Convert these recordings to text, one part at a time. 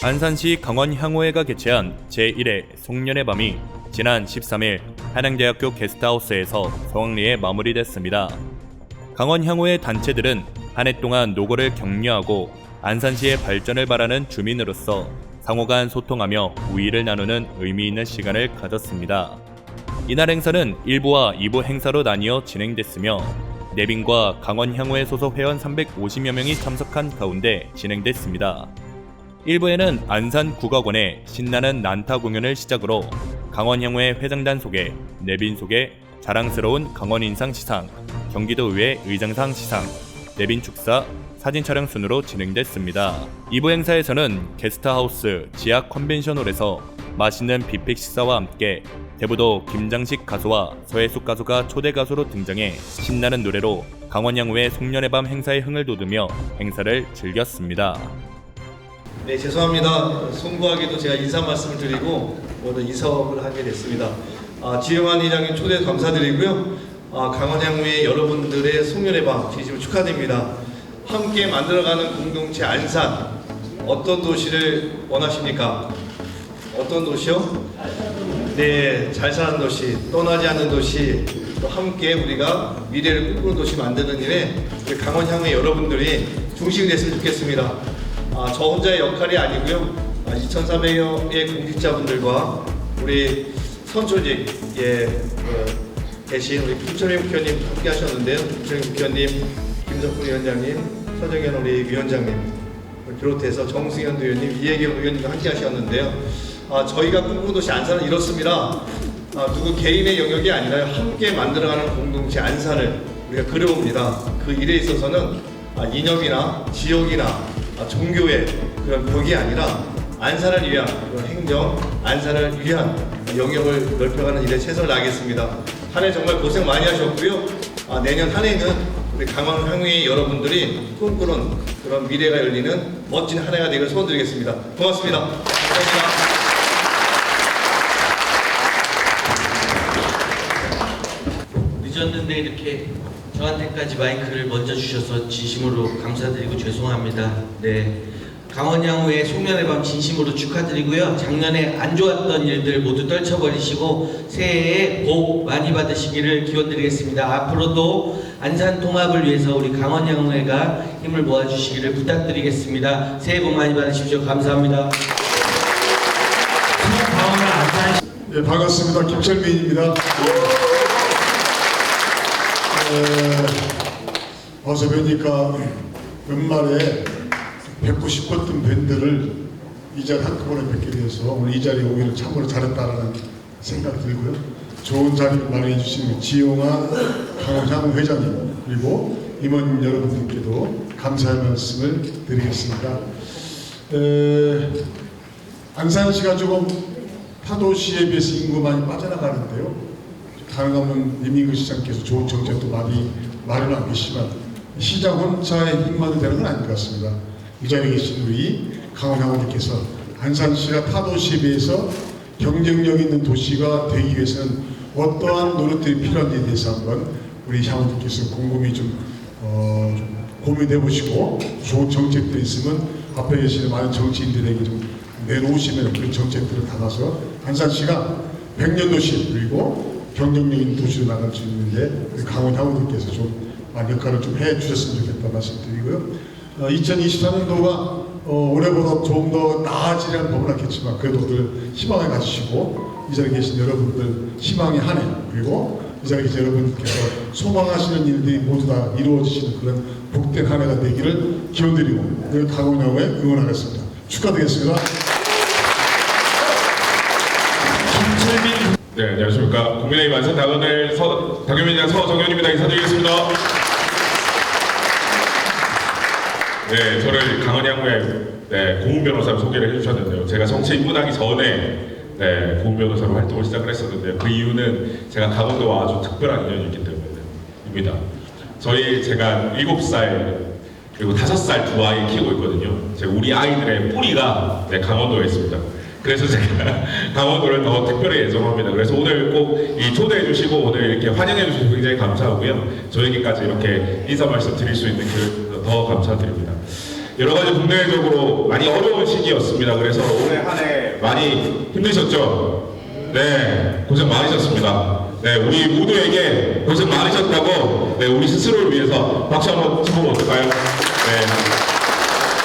안산시 강원 향호회가 개최한 제1회 송년회 밤이 지난 13일 한양대학교 게스트하우스에서 성황리에 마무리됐습니다. 강원 향호회 단체들은 한 해 동안 노고를 격려하고 안산시의 발전을 바라는 주민으로서 상호간 소통하며 우위를 나누는 의미 있는 시간을 가졌습니다. 이날 행사는 1부와 2부 행사로 나뉘어 진행됐으며 내빈과 강원 향후회 소속 회원 350여 명이 참석한 가운데 진행됐습니다. 1부에는 안산 국악원의 신나는 난타 공연을 시작으로 강원 향후회 회장단 소개, 내빈 소개, 자랑스러운 강원 인상 시상, 경기도의회 의장상 시상, 내빈 축사, 사진 촬영 순으로 진행됐습니다. 2부 행사에서는 게스트하우스 지하 컨벤션홀에서 맛있는 뷔페 식사와 함께 대부도 김장식 가수와 서해숙 가수가 초대 가수로 등장해 신나는 노래로 강원양후의 송년회 밤 행사의 흥을 돋우며 행사를 즐겼습니다. 네, 죄송합니다. 송구하게도 제가 인사 말씀을 드리고 오늘 이 사업을 하게 됐습니다. 아, 지영환 이장님 초대 감사드리고요. 아, 강원향후의 여러분들의 송년회 밤 진심으로 축하드립니다. 함께 만들어가는 공동체 안산 어떤 도시를 원하십니까? 어떤 도시요? 네, 잘 사는 도시, 떠나지 않는 도시, 또 함께 우리가 미래를 꿈꾸는 도시 만드는 일에 우리 강원향의 여러분들이 중심이 됐으면 좋겠습니다. 아, 저 혼자의 역할이 아니고요. 아, 2,400여의 공직자분들과 우리 선초직 예, 어, 계신 우리 김철민 국회의원님 함께 하셨는데요. 김철민 국회의원님, 김석훈 위원장님, 서정현 우리 위원장님 비롯해서 정승현 의원님, 이혜경 의원님과 함께 하셨는데요. 아, 저희가 꿈꾸는 도시 안산은 이렇습니다. 아, 누구 개인의 영역이 아니라 함께 만들어가는 공동체 안산을 우리가 그려봅니다. 그 일에 있어서는 아, 이념이나 지역이나 아, 종교의 그런 벽이 아니라 안산을 위한 행정, 안산을 위한 영역을 넓혀가는 일에 최선을 다하겠습니다. 한 해 정말 고생 많이 하셨고요. 아, 내년 한 해는 우리 강원 향후의 여러분들이 꿈꾸는 그런 미래가 열리는 멋진 한 해가 되길 소원드리겠습니다. 고맙습니다. 감사합니다. 늦었는데 이렇게 저한테까지 마이크를 먼저 주셔서 진심으로 감사드리고 죄송합니다. 네. 강원양후의 송년회 밤 진심으로 축하드리고요. 작년에 안 좋았던 일들 모두 떨쳐버리시고 새해에 복 많이 받으시기를 기원드리겠습니다. 앞으로도 안산 통합을 위해서 우리 강원양후회가 힘을 모아주시기를 부탁드리겠습니다. 새해 복 많이 받으십시오. 감사합니다. 예, 반갑습니다. 김철민입니다. 에, 어서 뵈니까 연말에 뵙고 싶었던 밴드를 이 자리 한꺼번에 뵙게 돼서 오늘 이 자리에 오기를 참으로 잘했다라는 생각 들고요. 좋은 자리를 마련해 주신 지용아 강원향 회장님 그리고 임원 여러분들께도 감사의 말씀을 드리겠습니다. 에, 안산시가 조금 타도시에 비해서 인구 많이 빠져나가는데요. 가능하면 이민구 시장께서 좋은 정책도 많이 마련하고 계시지만 시장 혼자의 힘만도 되는 건 아닌 것 같습니다. 이 자리에 계신 우리 강원장님께서 안산시가 타도시에 비해서 경쟁력 있는 도시가 되기 위해서는 어떠한 노력들이 필요한지에 대해서 한번 우리 향원님께서 곰곰이 좀, 어, 좀 고민해 보시고 좋은 정책들이 있으면 앞에 계시는 많은 정치인들에게 좀 내놓으시면 그 정책들을 담아서 안산시가 백년 도시 그리고 경쟁력 있는 도시로 나갈 수 있는데 우리 강원 향원님께서 좀 역할을 좀 해주셨으면 좋겠다 말씀드리고요. 어, 2024년도가 어, 올해보다 조금 더 나아지려는 법은 않겠지만 그래도 늘 희망을 가지시고 이 자리에 계신 여러분들 희망의 한 해 그리고 이 자리에 계신 여러분께서 소망하시는 일들이 모두 다 이루어지시는 그런 복된 한 해가 되기를 기원드리고 늘 강원 향후에 응원하겠습니다. 축하드리겠습니다. 안산 당원을 서, 당협위원장 서정현입니다. 인사드리겠습니다. 네, 저를 강원양후에 네, 고문 변호사로 소개를 해주셨는데요. 제가 정치 입문하기 전에 네, 고문 변호사로 활동을 시작을 했었는데요. 그 이유는 제가 강원도와 아주 특별한 인연이 있기 때문입니다. 저희 제가 7살 그리고 5살 두 아이 키우고 있거든요. 제가 우리 아이들의 뿌리가 네, 강원도에 있습니다. 그래서 제가 강원도를 더 특별히 애정합니다. 그래서 오늘 꼭 이 초대해 주시고 오늘 이렇게 환영해 주셔서 굉장히 감사하고요. 저에게까지 이렇게 인사 말씀 드릴 수 있는 기회를 더 감사드립니다. 여러 가지 국내적으로 많이 어려운 시기였습니다. 그래서 올해 한 해 많이 힘드셨죠? 네, 고생 많으셨습니다. 네, 우리 모두에게 고생 많으셨다고 네, 우리 스스로를 위해서 박수 한번 쳐보면 어떨까요? 네.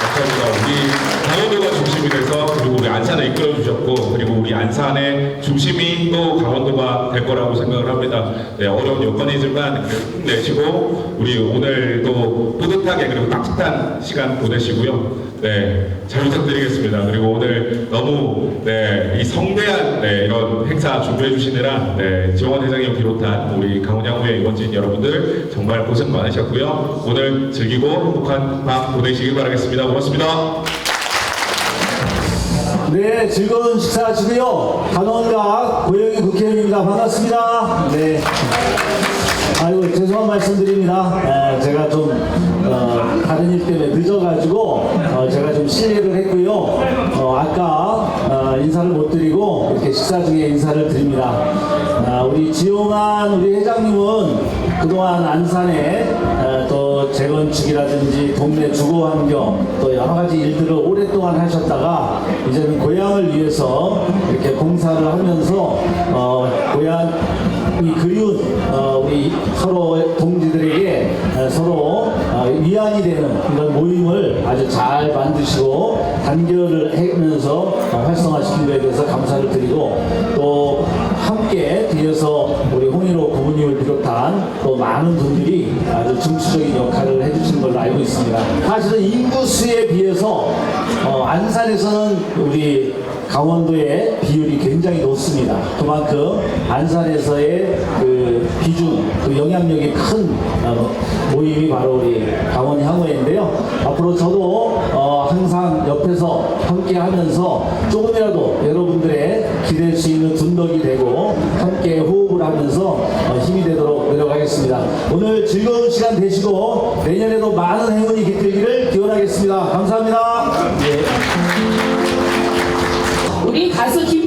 감사합니다. 우리 강원도 돼서 그리고 우리 안산을 이끌어 주셨고 그리고 우리 안산의 중심이 또 강원도가 될 거라고 생각을 합니다. 네, 어려운 여건이지만 힘내시고 우리 오늘도 뿌듯하게 그리고 따뜻한 시간 보내시고요. 네, 잘 부탁드리겠습니다. 그리고 오늘 너무 네, 이 성대한 네, 이런 행사 준비해 주시느라 네, 지원 회장님 비롯한 우리 강원양후의 임원진 여러분들 정말 고생 많으셨고요. 오늘 즐기고 행복한 밤 보내시길 바라겠습니다. 고맙습니다. 네, 즐거운 식사 하시고요. 단원과 고영희 국회의원입니다. 반갑습니다. 네. 아이고, 죄송한 말씀 드립니다. 에, 제가 좀, 어, 다른 일 때문에 늦어가지고, 어, 제가 좀 실례를 했고요. 어, 아까, 어, 인사를 못 드리고, 이렇게 식사 중에 인사를 드립니다. 아, 우리 지용한 우리 회장님은 그동안 안산에 건축이라든지 동네 주거 환경 또 여러 가지 일들을 오랫동안 하셨다가 이제는 고향을 위해서 이렇게 봉사를 하면서 어, 고향이 그리운 어, 우리 서로 동지들에게 어, 서로 어, 위안이 되는 이런 모임을 아주 잘 만드시고 단결을 하면서 어, 활성화시킨 것에 대해서 감사를 드리고 또 함께 뒤에서 우리 홍일호 부모님을 비롯한 또 많은 분들이 아주 중추적인 역할을 알고 있습니다. 사실은 인구수에 비해서 어, 안산에서는 우리 강원도의 비율이 굉장히 높습니다. 그만큼 안산에서의 그 비중, 그 영향력이 큰 어, 모임이 바로 우리 강원 향후회인데요. 앞으로 저도 어, 항상 옆에서 함께 하면서 조금이라도 여러분들의 기댈 수 있는 둔덕이 되고 함께 호흡을 하면서 어, 힘이 되도록 하겠습니다. 오늘 즐거운 시간 되시고 내년에도 많은 행운이 깃들기를 기원하겠습니다. 감사합니다. 예. 우리 가수 김